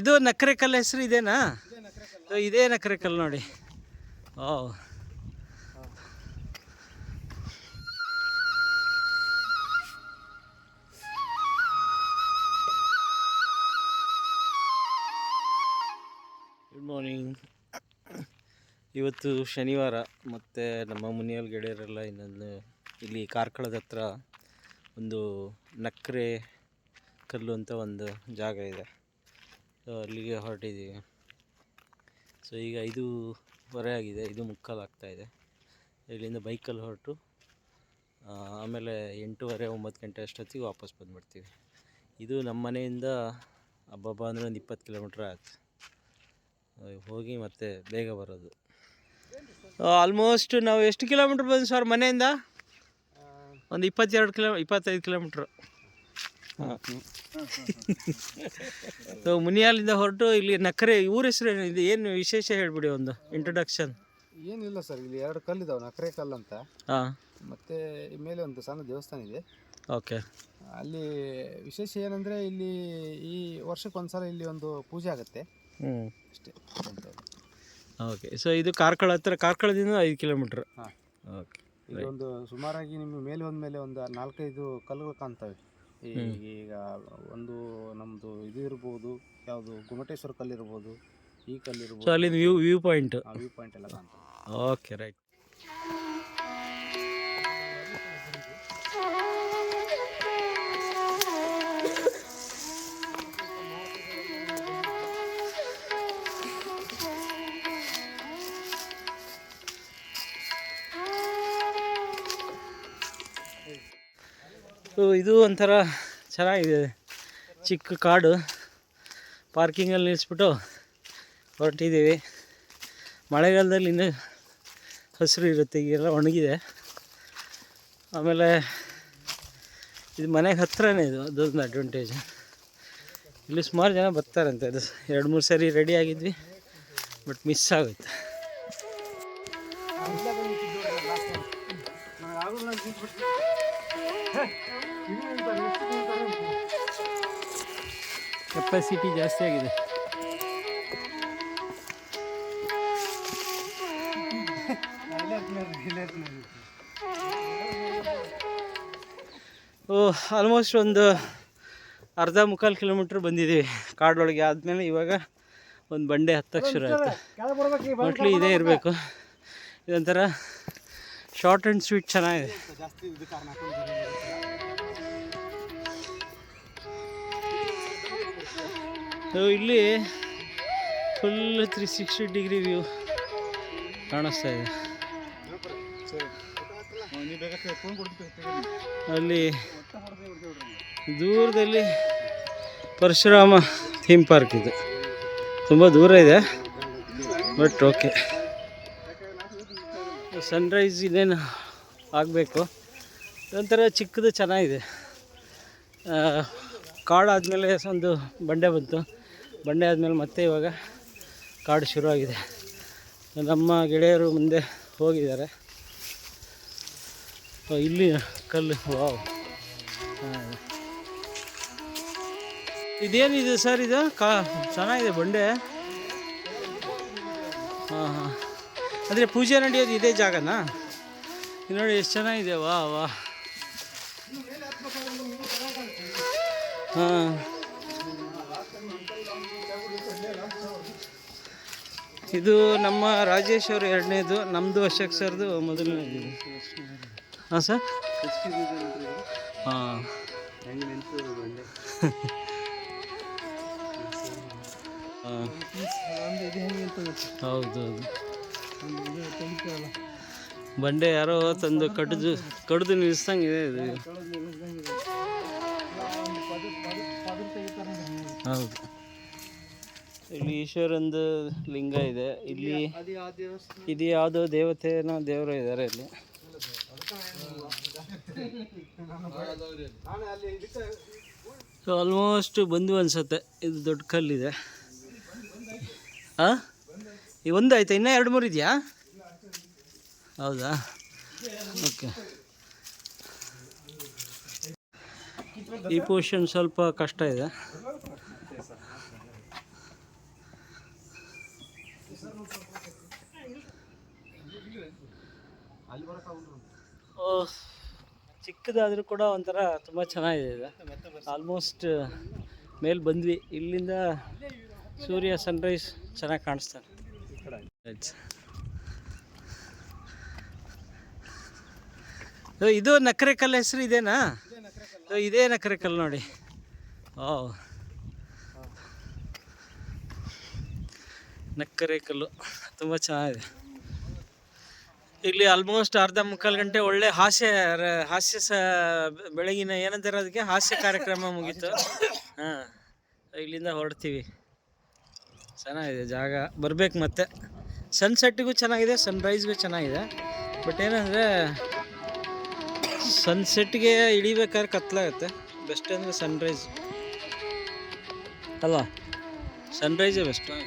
ಇದು ನಕ್ರೆಕಲ್ ಹೆಸರು ಇದೇನಾ? ಇದೇ ನಕ್ರೆಕಲ್ ಕಲ್ಲು ನೋಡಿ. ಓ ಗುಡ್ ಮಾರ್ನಿಂಗ್ ಇವತ್ತು ಶನಿವಾರ, ಮತ್ತು ನಮ್ಮ ಮುನಿಯಲ್ ಗೆಳೆಯರೆಲ್ಲ ಇನ್ನೊಂದು ಇಲ್ಲಿ ಕಾರ್ಕಳದ ಹತ್ರ ಒಂದು ನಕ್ರೆ ಕಲ್ಲು ಅಂತ ಒಂದು ಜಾಗ ಇದೆ. ಅಲ್ಲಿಗೆ ಹೊರಟಿದ್ದೀವಿ. ಸೊ ಈಗ ಐದೂವರೆ ಆಗಿದೆ. ಇದು ಮುಕ್ಕಾಲು ಆಗ್ತಾ ಇದೆ. ಇಲ್ಲಿಂದ ಬೈಕಲ್ಲಿ ಹೊರಟು ಆಮೇಲೆ ಎಂಟೂವರೆ ಒಂಬತ್ತು ಗಂಟೆ ಅಷ್ಟೊತ್ತಿಗೆ ವಾಪಸ್ ಬಂದುಬಿಡ್ತೀವಿ. ಇದು ನಮ್ಮ ಮನೆಯಿಂದ ಹಬ್ಬಬ್ಬ ಅಂದರೆ ಒಂದು ಇಪ್ಪತ್ತು ಕಿಲೋಮೀಟ್ರ್ ಆಯ್ತು. ಹೋಗಿ ಮತ್ತೆ ಬೇಗ ಬರೋದು. ಆಲ್ಮೋಸ್ಟ್ ನಾವು ಎಷ್ಟು ಕಿಲೋಮೀಟ್ರ್ ಬಂದು ಸರ್ ಮನೆಯಿಂದ? ಒಂದು ಇಪ್ಪತ್ತೆರಡು ಕಿಲೋ ಇಪ್ಪತ್ತೈದು ಕಿಲೋಮೀಟ್ರು. ಸೊ ಮುನಿಯಾಲಿಂದ ಹೊರಟು ಇಲ್ಲಿ ನಕರೆ ಊರ ಹೆಸರು ಏನಿದೆ ಏನು ವಿಶೇಷ ಹೇಳ್ಬಿಡಿ ಒಂದು ಇಂಟ್ರೊಡಕ್ಷನ್ ಏನಿಲ್ಲ ಸರ್ ಇಲ್ಲಿ ಎರಡು ಕಲ್ಲಿದಾವೆ ನಕರೆ ಕಲ್ಲು ಅಂತ. ಹಾಂ. ಮತ್ತೆ ಈ ಮೇಲೆ ಒಂದು ಸಣ್ಣ ದೇವಸ್ಥಾನ ಇದೆ. ಓಕೆ ಅಲ್ಲಿ ವಿಶೇಷ ಏನಂದ್ರೆ ಇಲ್ಲಿ ಈ ವರ್ಷಕ್ಕೆ ಒಂದ್ಸಲ ಇಲ್ಲಿ ಒಂದು ಪೂಜೆ ಆಗುತ್ತೆ. ಹ್ಞೂ ಅಷ್ಟೇ. ಓಕೆ ಸೊ ಇದು ಕಾರ್ಕಳ ಹತ್ರ ಕಾರ್ಕಳದಿಂದ ಐದು ಕಿಲೋಮೀಟ್ರ್ ಹಾಂ. ಓಕೆ ಇದೊಂದು ಸುಮಾರಾಗಿ ನಿಮ್ಮ ಮೇಲೆ ಒಂದ್ಮೇಲೆ ಒಂದು ನಾಲ್ಕೈದು ಕಲ್ಲುಗಳು ಕಾಣ್ತವೆ. ಈ- ಈಗ ಒಂದು ನಮ್ಮದು ಇದು ಇರ್ಬೋದು ಯಾವುದು ಗುಮಟೇಶ್ವರ ಕಲ್ಲಿರ್ಬೋದು ಈ ಕಲ್ಲಿರ್ಬೋದು ಸೊ ಇರ್ಬೋದು ಅಲ್ಲಿಂದ view view point view point ಎಲ್ಲ ಕಾಣ್ತದೆ. ಓಕೆ ರೈಟ್ ಸೊ ಇದು ಒಂಥರ ಚೆನ್ನಾಗಿದೆ. ಚಿಕ್ಕ ಕಾಡು. ಪಾರ್ಕಿಂಗಲ್ಲಿ ನಿಲ್ಲಿಸ್ಬಿಟ್ಟು ಹೊರಟಿದ್ದೀವಿ. ಮಳೆಗಾಲದಲ್ಲಿ ಇನ್ನೂ ಹಸಿರು ಇರುತ್ತೆ, ಈಗೆಲ್ಲ ಒಣಗಿದೆ. ಆಮೇಲೆ ಇದು ಮನೆಗೆ ಹತ್ರನೇ ಇದು, ಅದೊಂದು ಅಡ್ವಾಂಟೇಜ್ ಇಲ್ಲಿ ಸುಮಾರು ಜನ ಬರ್ತಾರಂತೆ. ಅದು ಎರಡು, ಮೂರು ಸರಿ ರೆಡಿ ಆಗಿದ್ವಿ ಬಟ್ ಮಿಸ್ ಆಗುತ್ತೆ. ಆಗೋಯ್ತು ಕೆಪಾಸಿಟಿ ಜಾಸ್ತಿ ಆಗಿದೆ. ಓ ಆಲ್ಮೋಸ್ಟ್ ಒಂದು ಅರ್ಧ ಮುಕ್ಕಾಲು ಕಿಲೋಮೀಟ್ರ್ ಬಂದಿದ್ದೀವಿ. ಕಾಡೊಳಗೆ ಆದಮೇಲೆ ಇವಾಗ ಒಂದು ಬಂಡೆ ಹತ್ತಕ್ಕೆ ಶುರು ಆಯಿತು. ಮೋಸ್ಟ್ಲಿ ಇದೇ ಇರಬೇಕು. ಇದೊಂಥರ ಶಾರ್ಟ್ ಆ್ಯಂಡ್ ಸ್ವೀಟ್ ಚೆನ್ನಾಗಿದೆ. ಇಲ್ಲಿ full three sixty degree view ಕಾಣಿಸ್ತಾ ಇದೆ. ಅಲ್ಲಿ ದೂರದಲ್ಲಿ ಪರಶುರಾಮ ಥೀಮ್ ಪಾರ್ಕ್ ಇದೆ. ತುಂಬ ದೂರ ಇದೆ ಬಟ್ ಓಕೆ ಸನ್ರೈಸ್ ಇನ್ನೇನು ಆಗಬೇಕು. ಒಂಥರ ಚಿಕ್ಕದು ಚೆನ್ನಾಗಿದೆ. ಕಾಡಾದಮೇಲೆ ಒಂದು ಬಂಡೆ ಬಂತು. ಬಂಡೆ ಆದಮೇಲೆ ಮತ್ತೆ ಇವಾಗ ಕಾಡು ಶುರುವಾಗಿದೆ. ನಮ್ಮ ಗೆಳೆಯರು ಮುಂದೆ ಹೋಗಿದ್ದಾರೆ. ಇಲ್ಲಿ ಕಲ್ಲು. ವಾವ್. ಇದೇನಿದೆ ಸರ್ ಇದು? ಕಾ, ಚೆನ್ನಾಗಿದೆ ಬಂಡೆ. ಹಾಂ ಹಾಂ. ಅಂದರೆ ಪೂಜೆ ನಡೆಯೋದು ಇದೇ ಜಾಗನಾ? ನೋಡಿ ಎಷ್ಟು ಚೆನ್ನಾಗಿದೆ. ವಾ ವಾ ಹಾಂ. ಇದು ನಮ್ಮ ರಾಜೇಶ್ ಅವರು ಎರಡನೇದು ನಮ್ಮದು ಅಶೋಕ್ ಸರ್ದು ಮೊದಲನೇದು ಹಾಂ ಸರ್ ಹಾಂ. ಹೌದು ಹೌದು. ಬಂಡೆ ಯಾರೋ ತಂದು ಕಡ್ದು ಕಡ್ದು ನಿಲ್ಲಿಸ್ದಂಗೆ ಇದೆ ಇದು. ಹೌದು. ಇಲ್ಲಿ ಈಶ್ವರಂದು ಲಿಂಗ ಇದೆ. ಇಲ್ಲಿ ಇದು ಯಾವುದೋ ದೇವತೆನೋ ದೇವರು ಇದ್ದಾರೆ ಇಲ್ಲಿ. ಸೊ ಆಲ್ಮೋಸ್ಟ್ ಬಂದು ಅನ್ಸತ್ತೆ. ಇದು ದೊಡ್ಡ ಕಲ್ಲಿದೆ. ಹಾಂ ಈ ಒಂದು ಆಯ್ತಾ? ಇನ್ನೂ ಎರಡು ಮೂರು ಇದೆಯಾ? ಹೌದಾ? ಓಕೆ ಈ ಪೋರ್ಷನ್ ಸ್ವಲ್ಪ ಕಷ್ಟ ಇದೆ. ಚಿಕ್ಕದಾದರೂ ಕೂಡ ಒಂಥರ ತುಂಬ ಚೆನ್ನಾಗಿದೆ ಇದು. ಆಲ್ಮೋಸ್ಟ್ ಮೇಲೆ ಬಂದ್ವಿ. ಇಲ್ಲಿಂದ ಸೂರ್ಯ ಸನ್ರೈಸ್ ಚೆನ್ನಾಗಿ ಓ, ಇದು. ನಕರೆ ಕಲ್ಲು ಹೆಸರು ಇದೇನಾ? ಇದೇ ನಕರೆ ಕಲ್ಲು ನೋಡಿ. ಓ ನಕ್ಕರೆ ಕಲ್ಲು. ತುಂಬ ಚೆನ್ನಾಗಿದೆ. ಇಲ್ಲಿ ಆಲ್ಮೋಸ್ಟ್ ಅರ್ಧ ಮುಕ್ಕಾಲು ಗಂಟೆ ಒಳ್ಳೆ ಹಾಸ್ಯ ರ- ಹಾಸ್ಯ ಸ ಬೆಳಗಿನ ಏನಂತಾರೆ ಅದಕ್ಕೆ ಹಾಸ್ಯ ಕಾರ್ಯಕ್ರಮ ಮುಗೀತು. ಹಾ ಇಲ್ಲಿಂದ ಹೊರಡ್ತೀವಿ. ಚೆನ್ನಾಗಿದೆ ಜಾಗ. ಬರ್ಬೇಕು ಮತ್ತೆ. ಸನ್ಸೆಟ್ಗೂ ಚೆನ್ನಾಗಿದೆ ಸನ್ರೈಸ್ಗೂ ಚೆನ್ನಾಗಿದೆ. ಬಟ್ ಏನಂದರೆ ಸನ್ಸೆಟ್ಗೆ ಇಳಿಬೇಕಾದ್ರೆ ಕತ್ಲಾಗುತ್ತೆ. ಬೆಸ್ಟ್ ಅಂದರೆ ಸನ್ರೈಸ್ ಅಲ್ಲ ಸನ್ರೈಸೇ ಬೆಸ್ಟ್ ಹ್ಞೂ